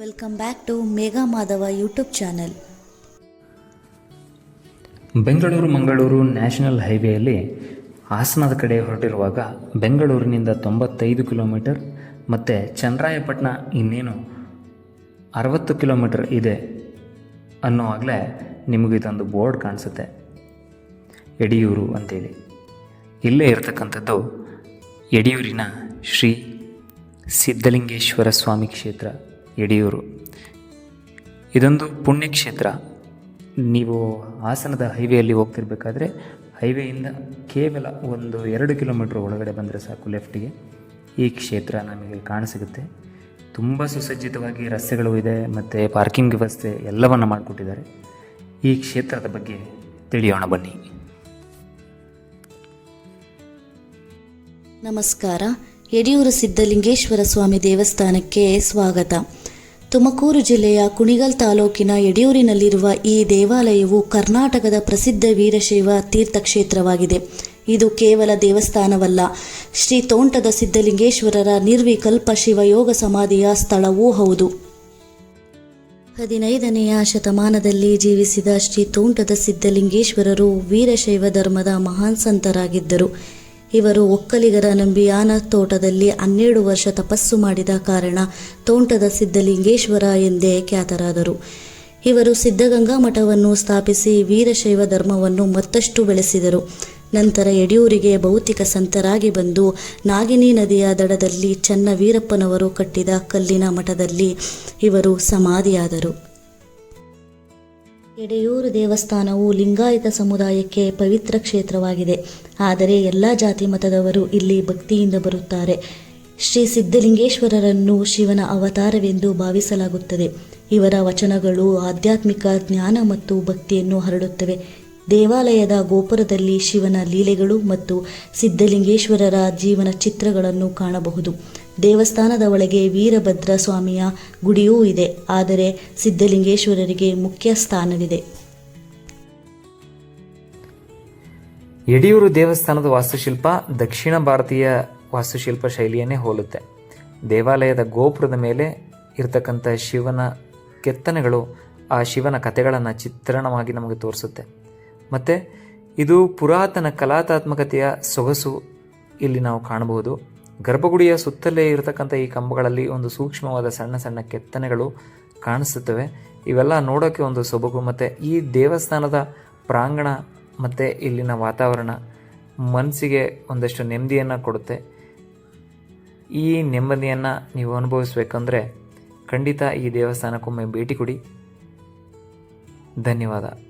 Welcome back to Megha Madhava YouTube channel Bengaluru, Mangaluru national ಹೈವೇಯಲ್ಲಿ ಹಾಸನದ ಕಡೆ ಹೊರಟಿರುವಾಗ ಬೆಂಗಳೂರಿನಿಂದ ತೊಂಬತ್ತೈದು ಕಿಲೋಮೀಟರ್ ಮತ್ತು ಚಂದ್ರಾಯಪಟ್ಟಣ ಇನ್ನೇನು ಅರವತ್ತು ಕಿಲೋಮೀಟರ್ ಇದೆ ಅನ್ನೋವಾಗಲೇ ನಿಮಗಿದೊಂದು ಬೋರ್ಡ್ ಕಾಣಿಸುತ್ತೆ. ಯಡಿಯೂರು ಅಂತೇಳಿ. ಇಲ್ಲೇ ಇರತಕ್ಕಂಥದ್ದು ಯಡಿಯೂರಿನ ಶ್ರೀ ಸಿದ್ಧಲಿಂಗೇಶ್ವರ ಸ್ವಾಮಿ ಕ್ಷೇತ್ರ. ಯಡಿಯೂರು ಇದೊಂದು ಪುಣ್ಯಕ್ಷೇತ್ರ. ನೀವು ಹಾಸನದ ಹೈವೇಯಲ್ಲಿ ಹೋಗ್ತಿರ್ಬೇಕಾದ್ರೆ ಹೈವೇಯಿಂದ ಕೇವಲ ಒಂದು ಎರಡು ಕಿಲೋಮೀಟ್ರ್ ಒಳಗಡೆ ಬಂದರೆ ಸಾಕು ಲೆಫ್ಟಿಗೆ. ಈ ಕ್ಷೇತ್ರ ನಮಗೆ ಕಾಣಸಿಗುತ್ತೆ. ತುಂಬ ಸುಸಜ್ಜಿತವಾಗಿ ರಸ್ತೆಗಳು ಇದೆ, ಮತ್ತು ಪಾರ್ಕಿಂಗ್ ವ್ಯವಸ್ಥೆ ಎಲ್ಲವನ್ನು ಮಾಡಿಕೊಟ್ಟಿದ್ದಾರೆ. ಈ ಕ್ಷೇತ್ರದ ಬಗ್ಗೆ ತಿಳಿಯೋಣ ಬನ್ನಿ. ನಮಸ್ಕಾರ. ಯಡಿಯೂರು ಸಿದ್ಧಲಿಂಗೇಶ್ವರ ಸ್ವಾಮಿ ದೇವಸ್ಥಾನಕ್ಕೆ ಸ್ವಾಗತ. ತುಮಕೂರು ಜಿಲ್ಲೆಯ ಕುಣಿಗಲ್ ತಾಲೂಕಿನ ಯಡಿಯೂರಿನಲ್ಲಿರುವ ಈ ದೇವಾಲಯವು ಕರ್ನಾಟಕದ ಪ್ರಸಿದ್ಧ ವೀರಶೈವ ತೀರ್ಥಕ್ಷೇತ್ರವಾಗಿದೆ. ಇದು ಕೇವಲ ದೇವಸ್ಥಾನವಲ್ಲ. ಶ್ರೀ ತೋಂಟದ ಸಿದ್ಧಲಿಂಗೇಶ್ವರರ ನಿರ್ವಿಕಲ್ಪ ಶಿವಯೋಗ ಸಮಾಧಿಯ ಸ್ಥಳವೂ ಹೌದು. ಹದಿನೈದನೆಯ ಶತಮಾನದಲ್ಲಿ ಜೀವಿಸಿದ ಶ್ರೀ ತೋಂಟದ ಸಿದ್ಧಲಿಂಗೇಶ್ವರರು ವೀರಶೈವ ಧರ್ಮದ ಮಹಾನ್ ಸಂತರಾಗಿದ್ದರು. ಇವರು ಒಕ್ಕಲಿಗರ ನಂಬಿಯಾನ ತೋಟದಲ್ಲಿ ಹನ್ನೆರಡು ವರ್ಷ ತಪಸ್ಸು ಮಾಡಿದ ಕಾರಣ ತೋಂಟದ ಸಿದ್ಧಲಿಂಗೇಶ್ವರ ಎಂದೇ ಖ್ಯಾತರಾದರು. ಇವರು ಸಿದ್ಧಗಂಗಾ ಮಠವನ್ನು ಸ್ಥಾಪಿಸಿ ವೀರಶೈವ ಧರ್ಮವನ್ನು ಮತ್ತಷ್ಟು ಬೆಳೆಸಿದರು. ನಂತರ ಯಡಿಯೂರಿಗೆ ಭೌತಿಕ ಸಂತರಾಗಿ ಬಂದು ನಾಗಿನಿ ನದಿಯ ದಡದಲ್ಲಿ ಚನ್ನ ವೀರಪ್ಪನವರು ಕಟ್ಟಿದ ಕಲ್ಲಿನ ಮಠದಲ್ಲಿ ಇವರು ಸಮಾಧಿಯಾದರು. ಎಡೆಯೂರು ದೇವಸ್ಥಾನವು ಲಿಂಗಾಯತ ಸಮುದಾಯಕ್ಕೆ ಪವಿತ್ರ ಕ್ಷೇತ್ರವಾಗಿದೆ. ಆದರೆ ಎಲ್ಲ ಜಾತಿ ಮತದವರು ಇಲ್ಲಿ ಭಕ್ತಿಯಿಂದ ಬರುತ್ತಾರೆ. ಶ್ರೀ ಸಿದ್ಧಲಿಂಗೇಶ್ವರರನ್ನು ಶಿವನ ಅವತಾರವೆಂದು ಭಾವಿಸಲಾಗುತ್ತದೆ. ಇವರ ವಚನಗಳು ಆಧ್ಯಾತ್ಮಿಕ ಜ್ಞಾನ ಮತ್ತು ಭಕ್ತಿಯನ್ನು ಹರಡುತ್ತವೆ. ದೇವಾಲಯದ ಗೋಪುರದಲ್ಲಿ ಶಿವನ ಲೀಲೆಗಳು ಮತ್ತು ಸಿದ್ಧಲಿಂಗೇಶ್ವರರ ಜೀವನ ಚಿತ್ರಗಳನ್ನು ಕಾಣಬಹುದು. ದೇವಸ್ಥಾನದ ಒಳಗೆ ವೀರಭದ್ರ ಸ್ವಾಮಿಯ ಗುಡಿಯೂ ಇದೆ. ಆದರೆ ಸಿದ್ಧಲಿಂಗೇಶ್ವರರಿಗೆ ಮುಖ್ಯ ಸ್ಥಾನವಿದೆ. ಯಡಿಯೂರು ದೇವಸ್ಥಾನದ ವಾಸ್ತುಶಿಲ್ಪ ದಕ್ಷಿಣ ಭಾರತೀಯ ವಾಸ್ತುಶಿಲ್ಪ ಶೈಲಿಯನ್ನೇ ಹೋಲುತ್ತೆ. ದೇವಾಲಯದ ಗೋಪುರದ ಮೇಲೆ ಇರತಕ್ಕಂಥ ಶಿವನ ಕೆತ್ತನೆಗಳು ಆ ಶಿವನ ಕಥೆಗಳನ್ನು ಚಿತ್ರಣವಾಗಿ ನಮಗೆ ತೋರಿಸುತ್ತೆ. ಮತ್ತು ಇದು ಪುರಾತನ ಕಲಾತ್ಮಕತೆಯ ಸೊಗಸು ಇಲ್ಲಿ ನಾವು ಕಾಣಬಹುದು. ಗರ್ಭಗುಡಿಯ ಸುತ್ತಲೇ ಇರತಕ್ಕಂಥ ಈ ಕಂಬಗಳಲ್ಲಿ ಒಂದು ಸೂಕ್ಷ್ಮವಾದ ಸಣ್ಣ ಸಣ್ಣ ಕೆತ್ತನೆಗಳು ಕಾಣಿಸುತ್ತವೆ. ಇವೆಲ್ಲ ನೋಡೋಕ್ಕೆ ಒಂದು ಸೊಬಗು ಮತ್ತು ಈ ದೇವಸ್ಥಾನದ ಪ್ರಾಂಗಣ ಮತ್ತು ಇಲ್ಲಿನ ವಾತಾವರಣ ಮನಸ್ಸಿಗೆ ಒಂದಷ್ಟು ನೆಮ್ಮದಿಯನ್ನು ಕೊಡುತ್ತೆ. ಈ ನೆಮ್ಮದಿಯನ್ನು ನೀವು ಅನುಭವಿಸಬೇಕಂದ್ರೆ ಖಂಡಿತ ಈ ದೇವಸ್ಥಾನಕ್ಕೊಮ್ಮೆ ಭೇಟಿ ಕೊಡಿ. ಧನ್ಯವಾದ.